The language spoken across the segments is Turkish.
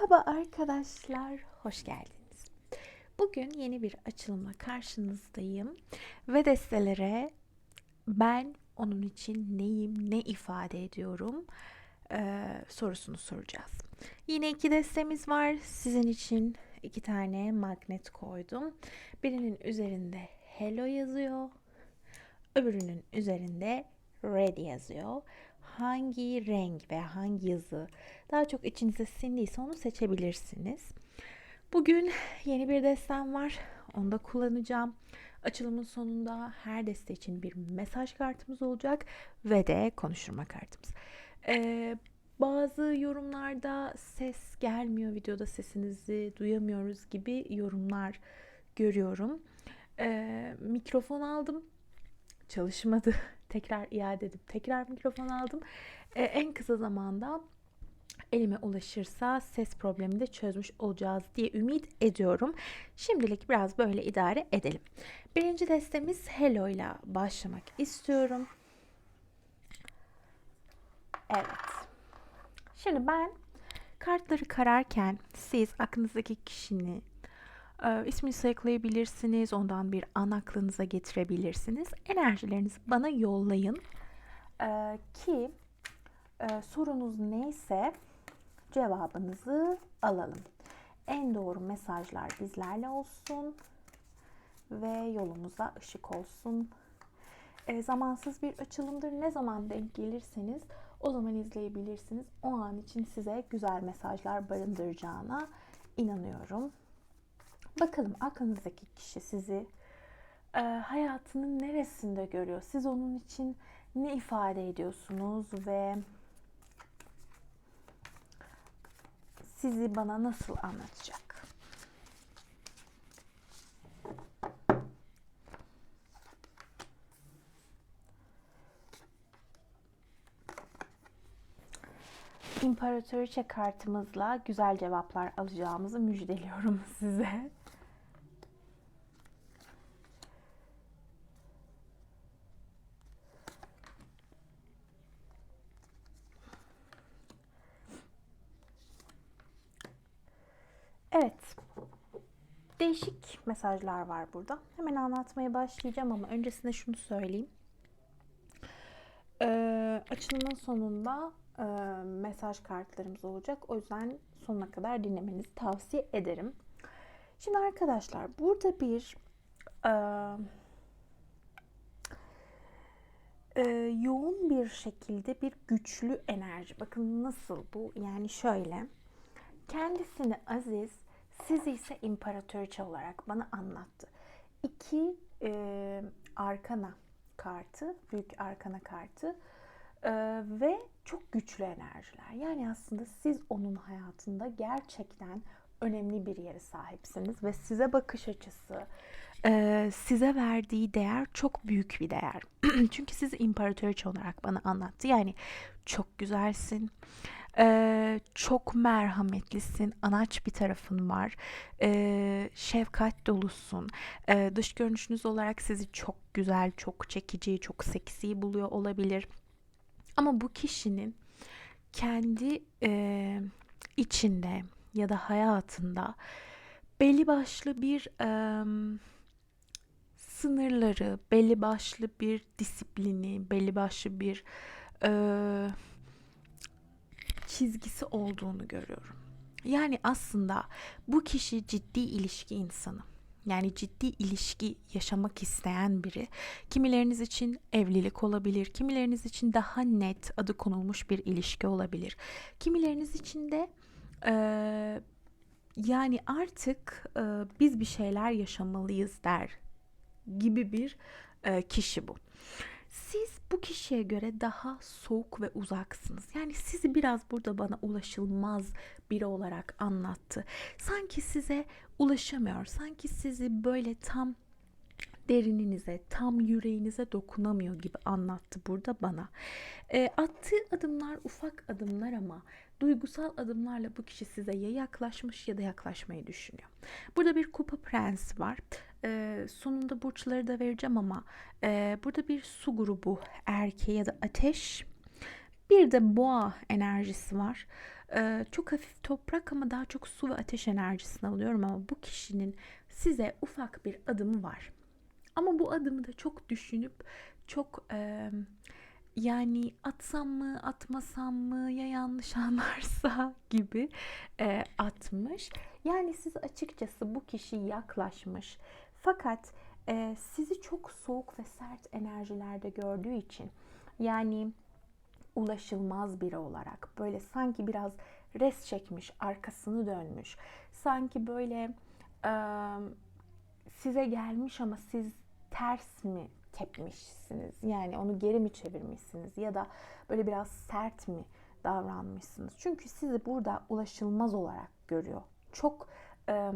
Merhaba arkadaşlar, hoş geldiniz. Bugün yeni bir açılımla karşınızdayım ve destelere ben onun için neyim, ne ifade ediyorum ee, sorusunu soracağız. Yine iki destemiz var. Sizin için iki tane magnet koydum. Birinin üzerinde hello yazıyor, öbürünün üzerinde red yazıyor hangi renk veya hangi yazı daha çok içinize sindiyse onu seçebilirsiniz. Bugün yeni bir destem var. Onu da kullanacağım. Açılımın sonunda her deste için bir mesaj kartımız olacak ve de konuşturma kartımız. Ee, bazı yorumlarda ses gelmiyor, videoda sesinizi duyamıyoruz gibi yorumlar görüyorum. Ee, mikrofon aldım, çalışmadı tekrar iade edip tekrar mikrofon aldım. Ee, en kısa zamanda elime ulaşırsa ses problemini de çözmüş olacağız diye ümit ediyorum. Şimdilik biraz böyle idare edelim. Birinci destemiz Hello ile başlamak istiyorum. Evet. Şimdi ben kartları kararken siz aklınızdaki kişinin e, ismini sayıklayabilirsiniz. Ondan bir an aklınıza getirebilirsiniz. Enerjilerinizi bana yollayın. E, ki e, sorunuz neyse cevabınızı alalım. En doğru mesajlar bizlerle olsun ve yolumuza ışık olsun. E, zamansız bir açılımdır. Ne zaman denk gelirseniz o zaman izleyebilirsiniz. O an için size güzel mesajlar barındıracağına inanıyorum. Bakalım aklınızdaki kişi sizi e, hayatının neresinde görüyor? Siz onun için ne ifade ediyorsunuz ve sizi bana nasıl anlatacak? İmparatoriçe kartımızla güzel cevaplar alacağımızı müjdeliyorum size. Evet. Mesajlar var burada. Hemen anlatmaya başlayacağım ama öncesinde şunu söyleyeyim. Ee, açılımın sonunda e, mesaj kartlarımız olacak. O yüzden sonuna kadar dinlemenizi tavsiye ederim. Şimdi arkadaşlar burada bir e, e, yoğun bir şekilde bir güçlü enerji. Bakın nasıl bu? Yani şöyle. Kendisini aziz, sizi ise imparatoriçe olarak bana anlattı. İki e, arkana kartı, büyük arkana kartı e, ve çok güçlü enerjiler. Yani aslında siz onun hayatında gerçekten önemli bir yere sahipsiniz ve size bakış açısı, e, size verdiği değer çok büyük bir değer. Çünkü sizi imparatoriçe olarak bana anlattı. Yani çok güzelsin ee, çok merhametlisin, anaç bir tarafın var, ee, şefkat dolusun. Ee, dış görünüşünüz olarak sizi çok güzel, çok çekici, çok seksi buluyor olabilir. Ama bu kişinin kendi e, içinde ya da hayatında belli başlı bir e, sınırları, belli başlı bir disiplini, belli başlı bir e, çizgisi olduğunu görüyorum. Yani aslında bu kişi ciddi ilişki insanı. Yani ciddi ilişki yaşamak isteyen biri. Kimileriniz için evlilik olabilir, kimileriniz için daha net adı konulmuş bir ilişki olabilir. Kimileriniz için de e, yani artık e, biz bir şeyler yaşamalıyız der gibi bir e, kişi bu. Siz bu kişiye göre daha soğuk ve uzaksınız. Yani sizi biraz burada bana ulaşılmaz biri olarak anlattı. Sanki size ulaşamıyor. Sanki sizi böyle tam derininize, tam yüreğinize dokunamıyor gibi anlattı burada bana. E, attığı adımlar ufak adımlar ama duygusal adımlarla bu kişi size ya yaklaşmış ya da yaklaşmayı düşünüyor. Burada bir kupa prensi var. E, sonunda burçları da vereceğim ama e, burada bir su grubu erkeği ya da ateş bir de boğa enerjisi var. Ee, çok hafif toprak ama daha çok su ve ateş enerjisini alıyorum ama bu kişinin size ufak bir adımı var. Ama bu adımı da çok düşünüp çok e, yani atsam mı atmasam mı ya yanlış anlarsa gibi e, atmış. Yani siz açıkçası bu kişi yaklaşmış. Fakat e, sizi çok soğuk ve sert enerjilerde gördüğü için yani ulaşılmaz biri olarak böyle sanki biraz res çekmiş, arkasını dönmüş. Sanki böyle e, size gelmiş ama siz ters mi tepmişsiniz? Yani onu geri mi çevirmişsiniz ya da böyle biraz sert mi davranmışsınız? Çünkü sizi burada ulaşılmaz olarak görüyor. Çok e,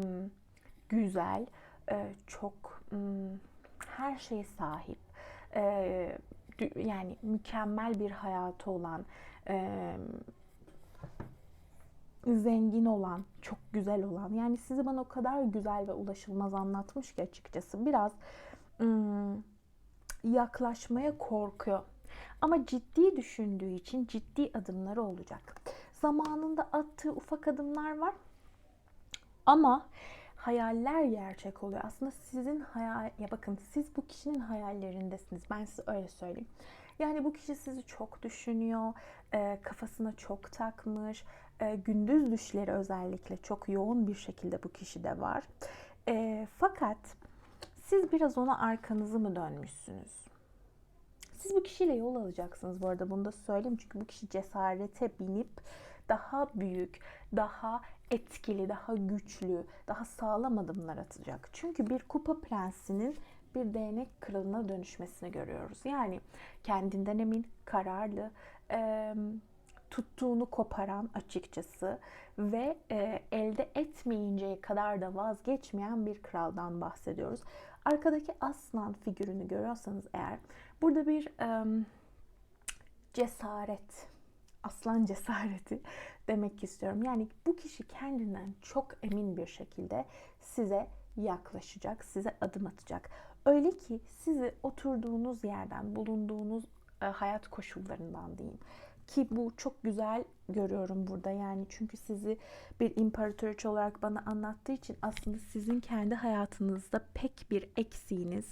güzel, e, çok e, her şeye sahip, e, yani mükemmel bir hayatı olan, e, zengin olan, çok güzel olan. Yani sizi bana o kadar güzel ve ulaşılmaz anlatmış ki açıkçası biraz ım, yaklaşmaya korkuyor. Ama ciddi düşündüğü için ciddi adımları olacak. Zamanında attığı ufak adımlar var. Ama hayaller gerçek oluyor. Aslında sizin hayal ya bakın siz bu kişinin hayallerindesiniz. Ben size öyle söyleyeyim. Yani bu kişi sizi çok düşünüyor, e, kafasına çok takmış. E, gündüz düşleri özellikle çok yoğun bir şekilde bu kişide var. E, fakat siz biraz ona arkanızı mı dönmüşsünüz? Siz bu kişiyle yol alacaksınız bu arada bunu da söyleyeyim. Çünkü bu kişi cesarete binip daha büyük, daha etkili, daha güçlü, daha sağlam adımlar atacak. Çünkü bir kupa prensinin bir değnek kralına dönüşmesini görüyoruz. Yani kendinden emin, kararlı, e, tuttuğunu koparan açıkçası ve e, elde etmeyinceye kadar da vazgeçmeyen bir kraldan bahsediyoruz. Arkadaki aslan figürünü görüyorsanız eğer burada bir e, cesaret, aslan cesareti demek istiyorum. Yani bu kişi kendinden çok emin bir şekilde size yaklaşacak, size adım atacak. Öyle ki sizi oturduğunuz yerden, bulunduğunuz e, hayat koşullarından diyeyim. Ki bu çok güzel görüyorum burada yani çünkü sizi bir imparatoriçe olarak bana anlattığı için aslında sizin kendi hayatınızda pek bir eksiğiniz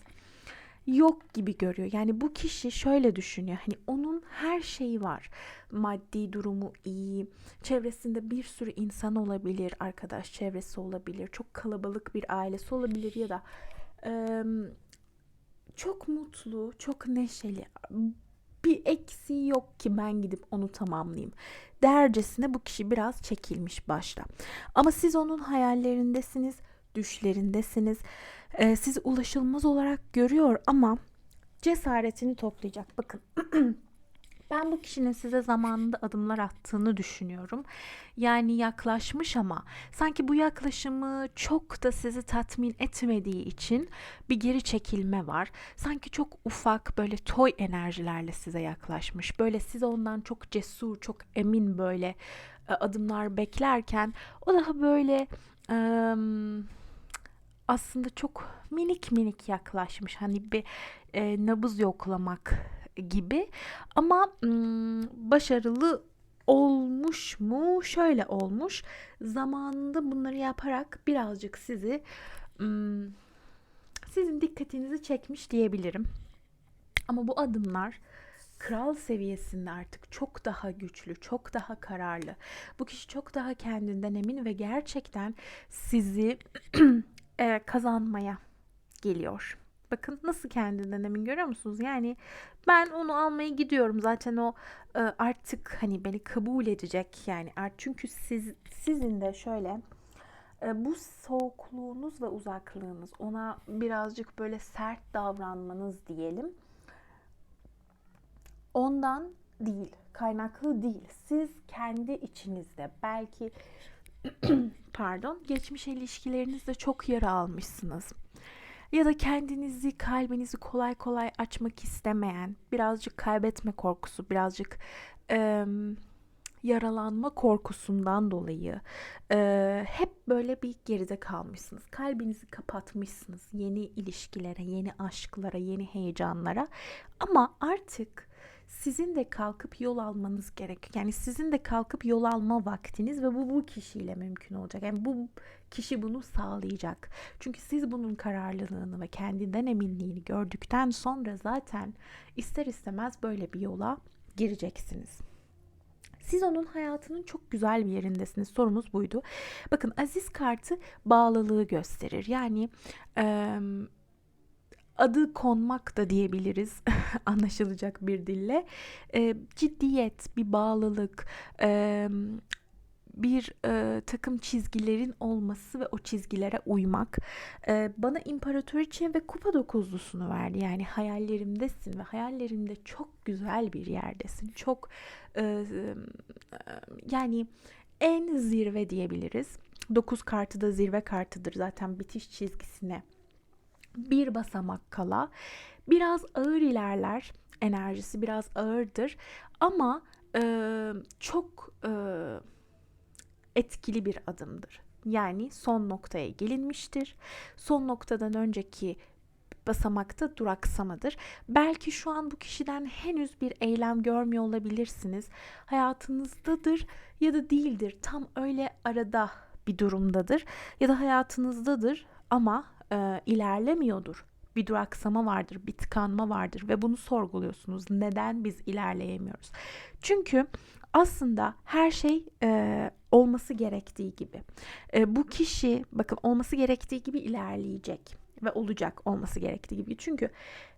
yok gibi görüyor. Yani bu kişi şöyle düşünüyor. Hani onun her şeyi var. Maddi durumu iyi. Çevresinde bir sürü insan olabilir. Arkadaş çevresi olabilir. Çok kalabalık bir ailesi olabilir ya da e, çok mutlu, çok neşeli. Bir eksiği yok ki ben gidip onu tamamlayayım. Dercesine bu kişi biraz çekilmiş başta. Ama siz onun hayallerindesiniz, düşlerindesiniz. Ee, sizi ulaşılmaz olarak görüyor ama cesaretini toplayacak. Bakın Ben bu kişinin size zamanında adımlar attığını düşünüyorum. Yani yaklaşmış ama sanki bu yaklaşımı çok da sizi tatmin etmediği için bir geri çekilme var. Sanki çok ufak böyle toy enerjilerle size yaklaşmış. Böyle siz ondan çok cesur, çok emin böyle e, adımlar beklerken o daha böyle ıı, aslında çok minik minik yaklaşmış. Hani bir e, nabız yoklamak gibi ama başarılı olmuş mu? Şöyle olmuş. Zamanında bunları yaparak birazcık sizi sizin dikkatinizi çekmiş diyebilirim. Ama bu adımlar kral seviyesinde artık çok daha güçlü, çok daha kararlı. Bu kişi çok daha kendinden emin ve gerçekten sizi kazanmaya geliyor. Bakın nasıl kendinden emin görüyor musunuz? Yani ben onu almaya gidiyorum. Zaten o e, artık hani beni kabul edecek yani. Çünkü siz sizin de şöyle e, bu soğukluğunuz ve uzaklığınız ona birazcık böyle sert davranmanız diyelim. Ondan değil, kaynaklı değil. Siz kendi içinizde belki pardon, geçmiş ilişkilerinizde çok yara almışsınız ya da kendinizi, kalbinizi kolay kolay açmak istemeyen, birazcık kaybetme korkusu, birazcık e, yaralanma korkusundan dolayı e, hep böyle bir geride kalmışsınız. Kalbinizi kapatmışsınız yeni ilişkilere, yeni aşklara, yeni heyecanlara. Ama artık sizin de kalkıp yol almanız gerek. Yani sizin de kalkıp yol alma vaktiniz ve bu bu kişiyle mümkün olacak. Yani bu kişi bunu sağlayacak. Çünkü siz bunun kararlılığını ve kendinden eminliğini gördükten sonra zaten ister istemez böyle bir yola gireceksiniz. Siz onun hayatının çok güzel bir yerindesiniz. Sorumuz buydu. Bakın Aziz kartı bağlılığı gösterir. Yani e, adı konmak da diyebiliriz anlaşılacak bir dille. E, ciddiyet, bir bağlılık, e, bir e, takım çizgilerin olması ve o çizgilere uymak e, bana imparatoriçe ve kupa dokuzlusunu verdi. Yani hayallerimdesin ve hayallerimde çok güzel bir yerdesin. Çok e, yani en zirve diyebiliriz. Dokuz kartı da zirve kartıdır zaten bitiş çizgisine bir basamak kala biraz ağır ilerler enerjisi biraz ağırdır ama e, çok e, etkili bir adımdır. Yani son noktaya gelinmiştir. Son noktadan önceki basamakta duraksamadır. Belki şu an bu kişiden henüz bir eylem görmüyor olabilirsiniz. Hayatınızdadır ya da değildir. Tam öyle arada bir durumdadır ya da hayatınızdadır ama e, ilerlemiyordur. Bir duraksama vardır, bir tıkanma vardır ve bunu sorguluyorsunuz. Neden biz ilerleyemiyoruz? Çünkü aslında her şey e, olması gerektiği gibi. E, bu kişi bakın olması gerektiği gibi ilerleyecek ve olacak olması gerektiği gibi. Çünkü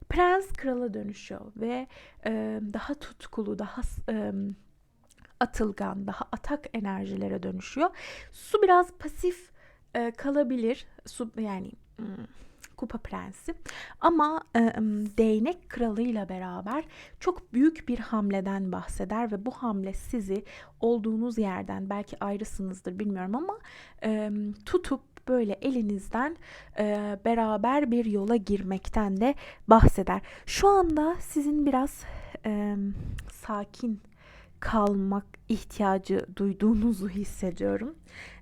prens krala dönüşüyor ve e, daha tutkulu, daha e, atılgan, daha atak enerjilere dönüşüyor. Su biraz pasif e, kalabilir. Su yani Kupa Prensi. Ama e, değnek kralıyla beraber çok büyük bir hamleden bahseder ve bu hamle sizi olduğunuz yerden belki ayrısınızdır bilmiyorum ama e, tutup böyle elinizden e, beraber bir yola girmekten de bahseder. Şu anda sizin biraz e, sakin kalmak ihtiyacı duyduğunuzu hissediyorum.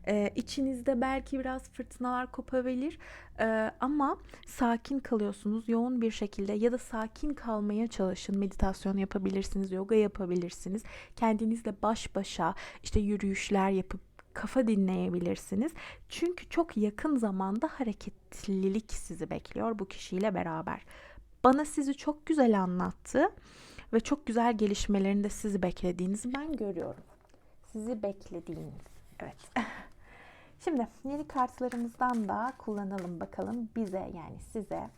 Ee, içinizde belki biraz fırtınalar kopabilir ee, ama sakin kalıyorsunuz yoğun bir şekilde ya da sakin kalmaya çalışın. Meditasyon yapabilirsiniz, yoga yapabilirsiniz. Kendinizle baş başa işte yürüyüşler yapıp kafa dinleyebilirsiniz. Çünkü çok yakın zamanda hareketlilik sizi bekliyor bu kişiyle beraber. Bana sizi çok güzel anlattı ve çok güzel gelişmelerini de sizi beklediğinizi ben görüyorum. Sizi beklediğiniz. Evet. Şimdi yeni kartlarımızdan da kullanalım bakalım bize yani size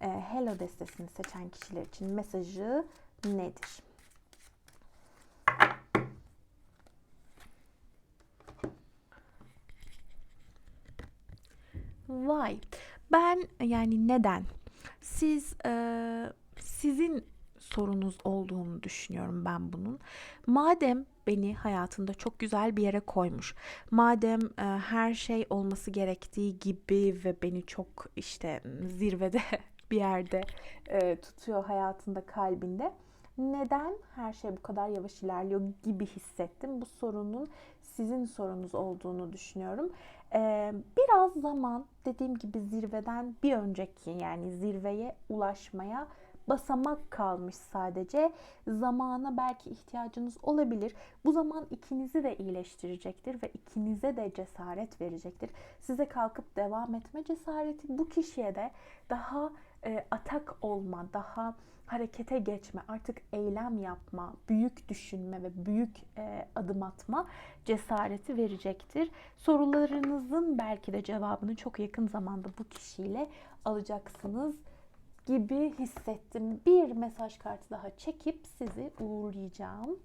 e, Hello destesini seçen kişiler için mesajı nedir? Vay. Ben yani neden? Siz e, sizin sorunuz olduğunu düşünüyorum ben bunun. Madem beni hayatında çok güzel bir yere koymuş. Madem e, her şey olması gerektiği gibi ve beni çok işte zirvede bir yerde e, tutuyor hayatında kalbinde. Neden her şey bu kadar yavaş ilerliyor gibi hissettim. Bu sorunun sizin sorunuz olduğunu düşünüyorum. Ee, biraz zaman dediğim gibi zirveden bir önceki yani zirveye ulaşmaya basamak kalmış sadece. Zamana belki ihtiyacınız olabilir. Bu zaman ikinizi de iyileştirecektir ve ikinize de cesaret verecektir. Size kalkıp devam etme cesareti bu kişiye de daha e, atak olma, daha harekete geçme, artık eylem yapma, büyük düşünme ve büyük e, adım atma cesareti verecektir. Sorularınızın belki de cevabını çok yakın zamanda bu kişiyle alacaksınız gibi hissettim. Bir mesaj kartı daha çekip sizi uğurlayacağım.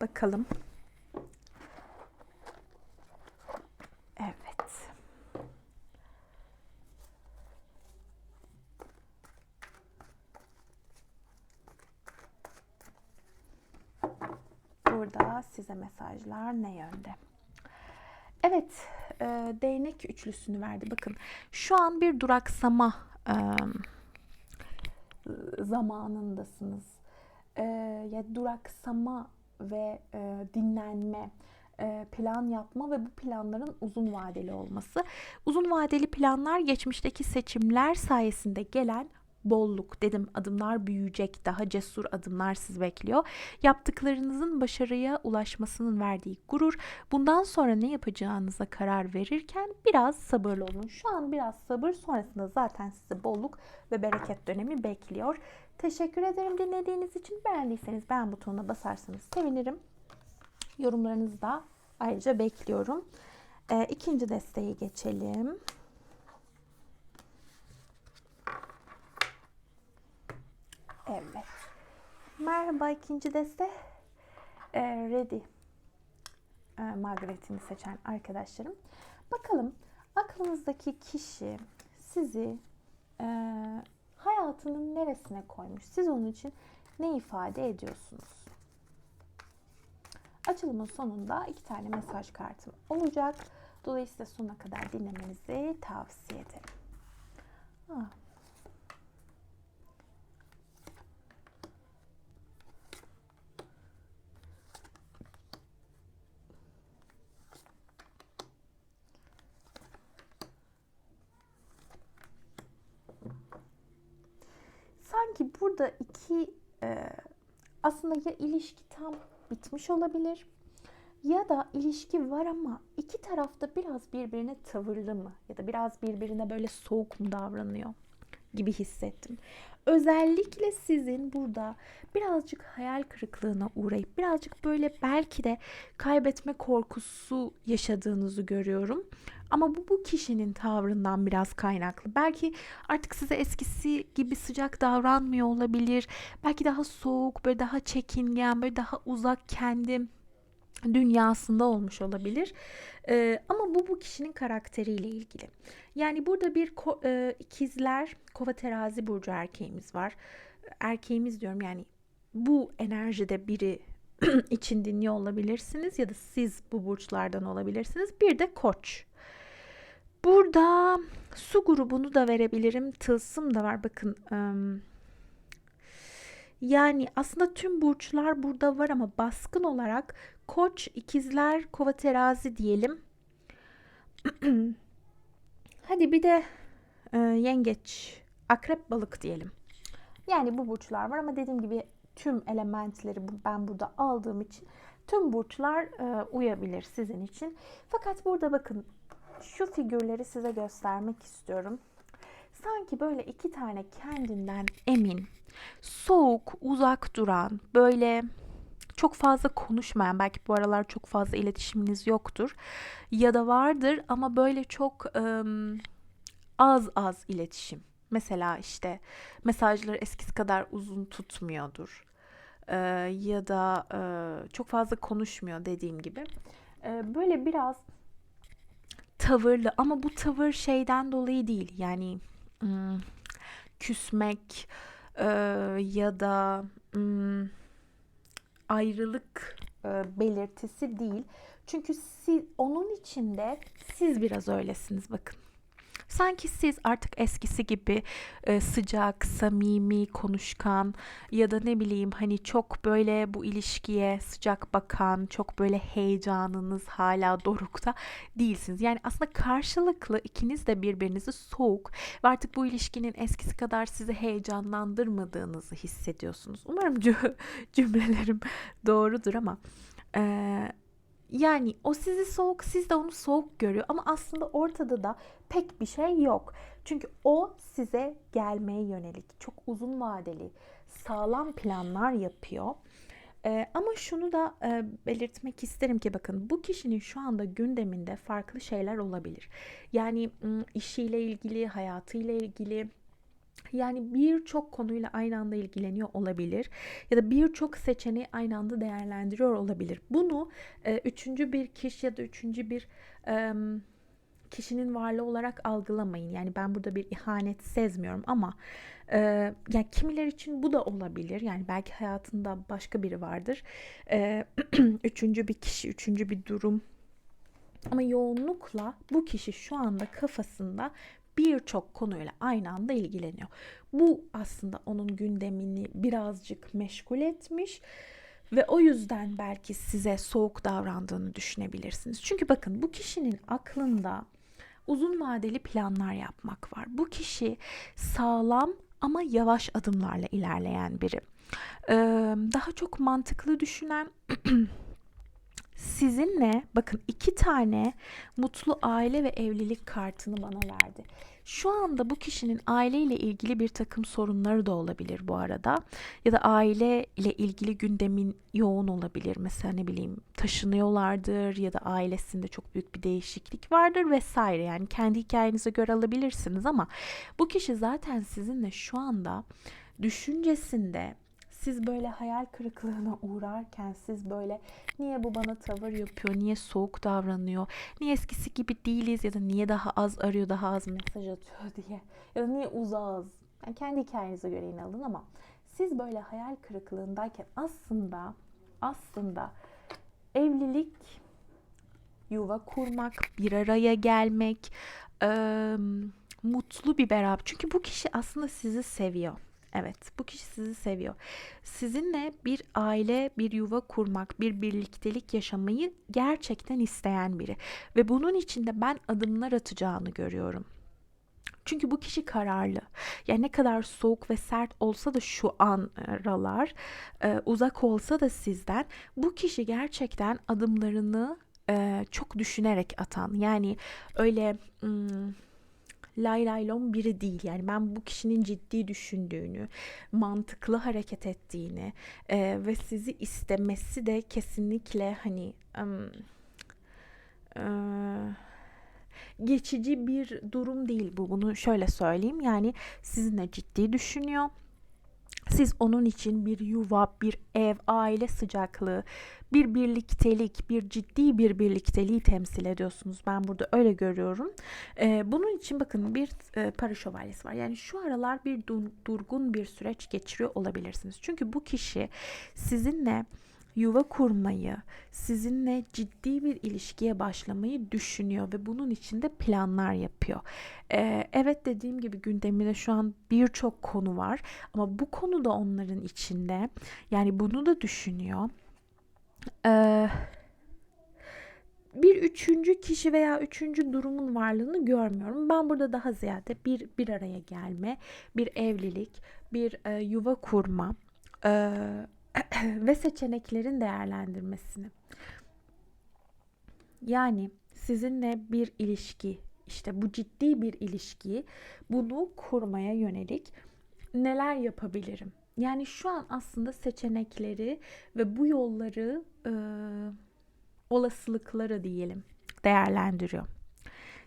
Bakalım. Evet. Burada size mesajlar ne yönde? Evet, e, değnek üçlüsünü verdi. Bakın şu an bir duraksama e, zamanındasınız. E, ya duraksama ve e, dinlenme e, plan yapma ve bu planların uzun vadeli olması. Uzun vadeli planlar geçmişteki seçimler sayesinde gelen bolluk dedim adımlar büyüyecek daha cesur adımlar sizi bekliyor. Yaptıklarınızın başarıya ulaşmasının verdiği gurur bundan sonra ne yapacağınıza karar verirken biraz sabırlı olun. Şu an biraz sabır sonrasında zaten sizi bolluk ve bereket dönemi bekliyor. Teşekkür ederim dinlediğiniz için. Beğendiyseniz beğen butonuna basarsanız sevinirim. Yorumlarınızı da ayrıca bekliyorum. Ee, ikinci desteği geçelim. Evet. Merhaba ikinci deste. Ee, ready. Ee, Margaret'ini seçen arkadaşlarım. Bakalım aklınızdaki kişi sizi e, hayatının neresine koymuş? Siz onun için ne ifade ediyorsunuz? Açılımın sonunda iki tane mesaj kartım olacak. Dolayısıyla sonuna kadar dinlemenizi tavsiye ederim. Ah. Sanki burada iki e, aslında ya ilişki tam bitmiş olabilir ya da ilişki var ama iki tarafta biraz birbirine tavırlı mı ya da biraz birbirine böyle soğuk mu davranıyor gibi hissettim. Özellikle sizin burada birazcık hayal kırıklığına uğrayıp birazcık böyle belki de kaybetme korkusu yaşadığınızı görüyorum. Ama bu bu kişinin tavrından biraz kaynaklı. Belki artık size eskisi gibi sıcak davranmıyor olabilir. Belki daha soğuk, böyle daha çekingen, böyle daha uzak kendi dünyasında olmuş olabilir. Ee, ama bu bu kişinin karakteriyle ilgili. Yani burada bir ko- e, ikizler kova terazi burcu erkeğimiz var. Erkeğimiz diyorum yani bu enerjide biri için dinliyor olabilirsiniz ya da siz bu burçlardan olabilirsiniz. Bir de koç. Burada su grubunu da verebilirim. Tılsım da var. Bakın ım, yani aslında tüm burçlar burada var ama baskın olarak Koç, ikizler, kova terazi diyelim. Hadi bir de e, yengeç, akrep, balık diyelim. Yani bu burçlar var ama dediğim gibi tüm elementleri ben burada aldığım için tüm burçlar e, uyabilir sizin için. Fakat burada bakın şu figürleri size göstermek istiyorum. Sanki böyle iki tane kendinden emin, soğuk, uzak duran, böyle çok fazla konuşmayan, belki bu aralar çok fazla iletişiminiz yoktur ya da vardır ama böyle çok ım, az az iletişim. Mesela işte mesajları eskisi kadar uzun tutmuyordur ee, ya da e, çok fazla konuşmuyor dediğim gibi. Ee, böyle biraz tavırlı ama bu tavır şeyden dolayı değil yani ım, küsmek e, ya da ım, ayrılık e, belirtisi değil. Çünkü siz onun içinde siz biraz öylesiniz bakın. Sanki siz artık eskisi gibi e, sıcak, samimi, konuşkan ya da ne bileyim hani çok böyle bu ilişkiye sıcak bakan, çok böyle heyecanınız hala dorukta değilsiniz. Yani aslında karşılıklı ikiniz de birbirinizi soğuk ve artık bu ilişkinin eskisi kadar sizi heyecanlandırmadığınızı hissediyorsunuz. Umarım cümlelerim doğrudur ama e, yani o sizi soğuk, siz de onu soğuk görüyor ama aslında ortada da pek bir şey yok. Çünkü o size gelmeye yönelik çok uzun vadeli, sağlam planlar yapıyor. Ee, ama şunu da e, belirtmek isterim ki bakın bu kişinin şu anda gündeminde farklı şeyler olabilir. Yani işiyle ilgili, hayatıyla ilgili, yani birçok konuyla aynı anda ilgileniyor olabilir ya da birçok seçeneği aynı anda değerlendiriyor olabilir. Bunu e, üçüncü bir kişi ya da üçüncü bir e, kişinin varlığı olarak algılamayın. Yani ben burada bir ihanet sezmiyorum ama e, yani kimiler için bu da olabilir. Yani belki hayatında başka biri vardır. E, üçüncü bir kişi, üçüncü bir durum ama yoğunlukla bu kişi şu anda kafasında birçok konuyla aynı anda ilgileniyor. Bu aslında onun gündemini birazcık meşgul etmiş ve o yüzden belki size soğuk davrandığını düşünebilirsiniz. Çünkü bakın bu kişinin aklında uzun vadeli planlar yapmak var. Bu kişi sağlam ama yavaş adımlarla ilerleyen biri. Ee, daha çok mantıklı düşünen sizinle bakın iki tane mutlu aile ve evlilik kartını bana verdi. Şu anda bu kişinin aileyle ilgili bir takım sorunları da olabilir bu arada. Ya da aile ile ilgili gündemin yoğun olabilir. Mesela ne bileyim taşınıyorlardır ya da ailesinde çok büyük bir değişiklik vardır vesaire. Yani kendi hikayenize göre alabilirsiniz ama bu kişi zaten sizinle şu anda düşüncesinde siz böyle hayal kırıklığına uğrarken siz böyle niye bu bana tavır yapıyor, niye soğuk davranıyor, niye eskisi gibi değiliz ya da niye daha az arıyor, daha az mesaj atıyor diye ya da niye uzağız. Yani kendi hikayenize göre yine ama siz böyle hayal kırıklığındayken aslında aslında evlilik, yuva kurmak, bir araya gelmek, ıı, mutlu bir beraber. Çünkü bu kişi aslında sizi seviyor Evet, bu kişi sizi seviyor. Sizinle bir aile, bir yuva kurmak, bir birliktelik yaşamayı gerçekten isteyen biri. Ve bunun için de ben adımlar atacağını görüyorum. Çünkü bu kişi kararlı. Yani ne kadar soğuk ve sert olsa da şu an aralar, e, uzak olsa da sizden bu kişi gerçekten adımlarını e, çok düşünerek atan. Yani öyle hmm, lay lay lom biri değil. Yani ben bu kişinin ciddi düşündüğünü, mantıklı hareket ettiğini e, ve sizi istemesi de kesinlikle hani um, e, geçici bir durum değil bu. Bunu şöyle söyleyeyim. Yani sizinle ciddi düşünüyor siz onun için bir yuva, bir ev, aile sıcaklığı, bir birliktelik, bir ciddi bir birlikteliği temsil ediyorsunuz. Ben burada öyle görüyorum. Ee, bunun için bakın bir e, para şövalyesi var. Yani şu aralar bir durgun bir süreç geçiriyor olabilirsiniz. Çünkü bu kişi sizinle yuva kurmayı, sizinle ciddi bir ilişkiye başlamayı düşünüyor ve bunun için de planlar yapıyor. Ee, evet dediğim gibi gündeminde şu an birçok konu var ama bu konu da onların içinde. Yani bunu da düşünüyor. Ee, bir üçüncü kişi veya üçüncü durumun varlığını görmüyorum. Ben burada daha ziyade bir bir araya gelme, bir evlilik, bir e, yuva kurma, e, ve seçeneklerin değerlendirmesini. Yani sizinle bir ilişki, işte bu ciddi bir ilişki, bunu kurmaya yönelik neler yapabilirim? Yani şu an aslında seçenekleri ve bu yolları e, olasılıkları diyelim değerlendiriyor.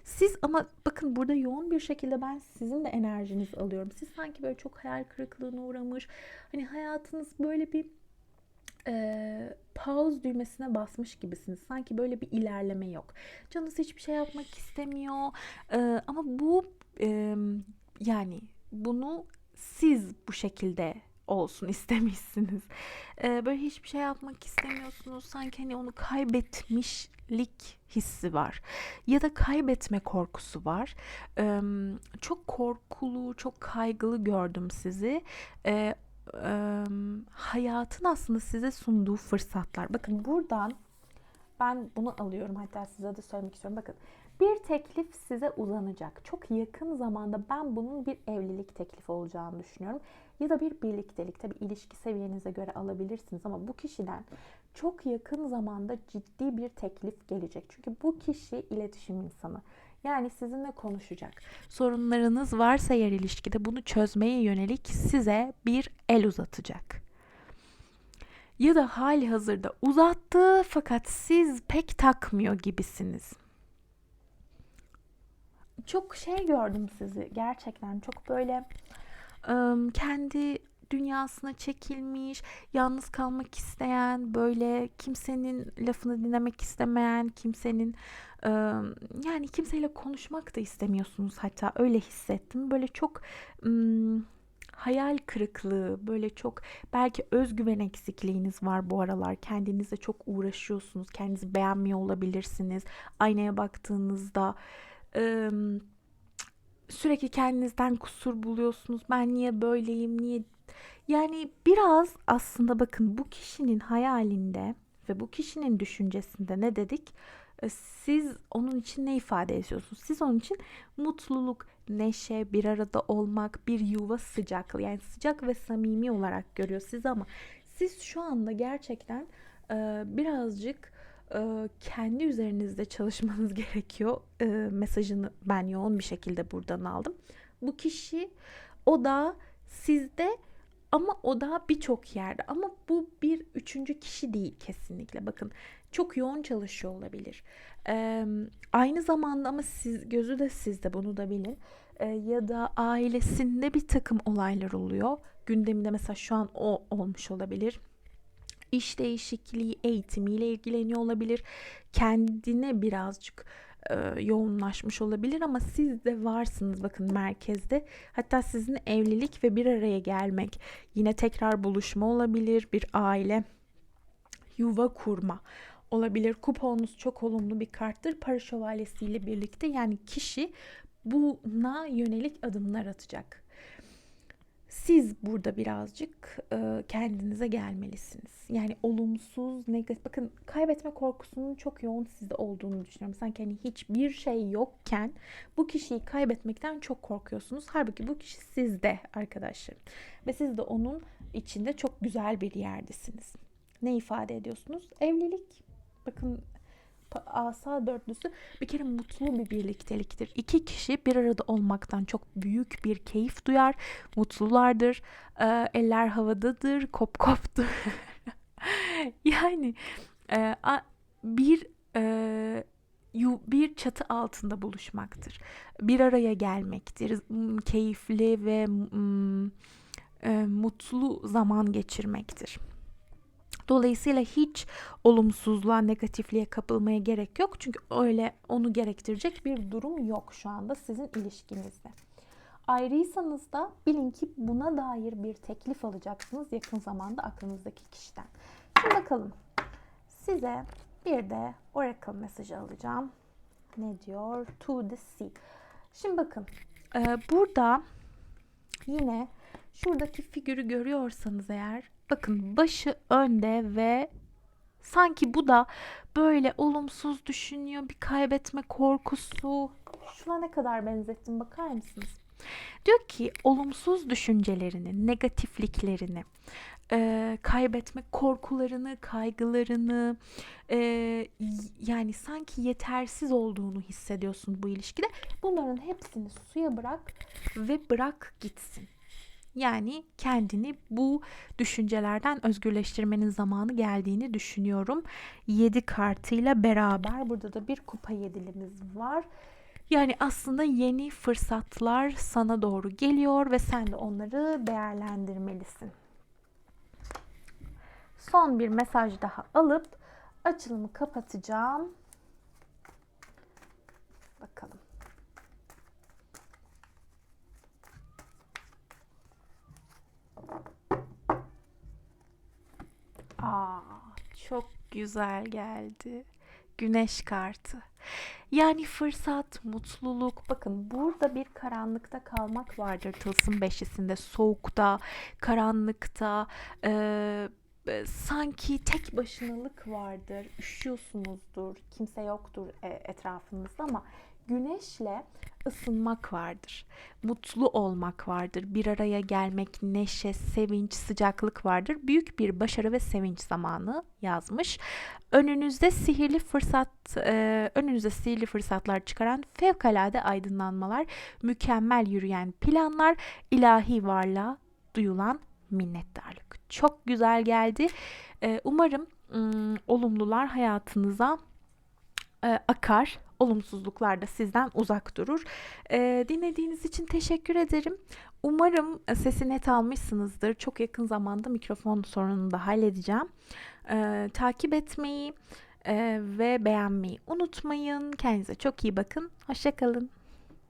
Siz ama bakın burada yoğun bir şekilde ben sizin de enerjinizi alıyorum. Siz sanki böyle çok hayal kırıklığına uğramış. Hani hayatınız böyle bir e, pause düğmesine basmış gibisiniz. Sanki böyle bir ilerleme yok. Canınız hiçbir şey yapmak istemiyor. E, ama bu e, yani bunu siz bu şekilde olsun istemişsiniz. Ee, böyle hiçbir şey yapmak istemiyorsunuz. Sanki hani onu kaybetmişlik hissi var. Ya da kaybetme korkusu var. Ee, çok korkulu, çok kaygılı gördüm sizi. Ee, e, hayatın aslında size sunduğu fırsatlar. Bakın buradan ben bunu alıyorum hatta size de söylemek istiyorum. Bakın bir teklif size uzanacak. Çok yakın zamanda ben bunun bir evlilik teklifi olacağını düşünüyorum. Ya da bir birliktelik. Tabi ilişki seviyenize göre alabilirsiniz ama bu kişiden çok yakın zamanda ciddi bir teklif gelecek. Çünkü bu kişi iletişim insanı. Yani sizinle konuşacak. Sorunlarınız varsa yer ilişkide bunu çözmeye yönelik size bir el uzatacak. Ya da hali hazırda uzattı fakat siz pek takmıyor gibisiniz. Çok şey gördüm sizi gerçekten çok böyle kendi dünyasına çekilmiş, yalnız kalmak isteyen, böyle kimsenin lafını dinlemek istemeyen, kimsenin yani kimseyle konuşmak da istemiyorsunuz hatta öyle hissettim. Böyle çok hayal kırıklığı, böyle çok belki özgüven eksikliğiniz var bu aralar. Kendinizle çok uğraşıyorsunuz, kendinizi beğenmiyor olabilirsiniz. Aynaya baktığınızda sürekli kendinizden kusur buluyorsunuz. Ben niye böyleyim, niye yani biraz aslında bakın bu kişinin hayalinde ve bu kişinin düşüncesinde ne dedik? E, Siz onun için ne ifade ediyorsunuz? Siz onun için mutluluk, neşe, bir arada olmak, bir yuva sıcaklığı yani sıcak ve samimi olarak görüyor sizi ama siz şu anda gerçekten e, birazcık e, kendi üzerinizde çalışmanız gerekiyor. E, mesajını ben yoğun bir şekilde buradan aldım. Bu kişi o da sizde ama o da birçok yerde. Ama bu bir üçüncü kişi değil kesinlikle. Bakın çok yoğun çalışıyor olabilir. Ee, aynı zamanda ama siz gözü de sizde bunu da bilin. Ee, ya da ailesinde bir takım olaylar oluyor. Gündeminde mesela şu an o olmuş olabilir. İş değişikliği eğitimiyle ilgileniyor olabilir. Kendine birazcık e, yoğunlaşmış olabilir ama siz de varsınız bakın merkezde. Hatta sizin evlilik ve bir araya gelmek, yine tekrar buluşma olabilir, bir aile, yuva kurma olabilir. Kuponunuz çok olumlu bir karttır. Para şövalyesiyle birlikte yani kişi buna yönelik adımlar atacak. Siz burada birazcık e, kendinize gelmelisiniz. Yani olumsuz, negatif. Bakın kaybetme korkusunun çok yoğun sizde olduğunu düşünüyorum. Sanki hani hiçbir şey yokken bu kişiyi kaybetmekten çok korkuyorsunuz. Halbuki bu kişi sizde arkadaşlar. Ve siz de onun içinde çok güzel bir yerdesiniz. Ne ifade ediyorsunuz? Evlilik. Bakın asa dörtlüsü bir kere mutlu bir birlikteliktir. İki kişi bir arada olmaktan çok büyük bir keyif duyar. Mutlulardır. E, eller havadadır. Kop koptur. yani e, bir e, bir çatı altında buluşmaktır. Bir araya gelmektir. Keyifli ve e, mutlu zaman geçirmektir. Dolayısıyla hiç olumsuzluğa, negatifliğe kapılmaya gerek yok. Çünkü öyle onu gerektirecek bir durum yok şu anda sizin ilişkinizde. Ayrıysanız da bilin ki buna dair bir teklif alacaksınız yakın zamanda aklınızdaki kişiden. Şimdi bakalım. Size bir de Oracle mesajı alacağım. Ne diyor? To the sea. Şimdi bakın. Burada yine şuradaki figürü görüyorsanız eğer Bakın başı önde ve sanki bu da böyle olumsuz düşünüyor. Bir kaybetme korkusu. Şuna ne kadar benzettim bakar mısınız? Diyor ki olumsuz düşüncelerini, negatifliklerini, e, kaybetme korkularını, kaygılarını, e, yani sanki yetersiz olduğunu hissediyorsun bu ilişkide. Bunların hepsini suya bırak ve bırak gitsin. Yani kendini bu düşüncelerden özgürleştirmenin zamanı geldiğini düşünüyorum. 7 kartıyla beraber burada da bir kupa yedilimiz var. Yani aslında yeni fırsatlar sana doğru geliyor ve sen de onları değerlendirmelisin. Son bir mesaj daha alıp açılımı kapatacağım. Bakalım. Aa, çok güzel geldi. Güneş kartı. Yani fırsat, mutluluk. Bakın burada bir karanlıkta kalmak vardır tılsım beşisinde. Soğukta, karanlıkta, e, sanki tek başınalık vardır. Üşüyorsunuzdur, kimse yoktur e, etrafınızda ama güneşle ısınmak vardır. Mutlu olmak vardır. Bir araya gelmek, neşe, sevinç, sıcaklık vardır. Büyük bir başarı ve sevinç zamanı yazmış. Önünüzde sihirli fırsat, e, önünüzde sihirli fırsatlar çıkaran fevkalade aydınlanmalar, mükemmel yürüyen planlar, ilahi varlığa duyulan minnettarlık. Çok güzel geldi. E, umarım ım, olumlular hayatınıza e, akar olumsuzluklar da sizden uzak durur. E, dinlediğiniz için teşekkür ederim. Umarım sesi net almışsınızdır. Çok yakın zamanda mikrofon sorununu da halledeceğim. E, takip etmeyi e, ve beğenmeyi unutmayın. Kendinize çok iyi bakın. Hoşçakalın.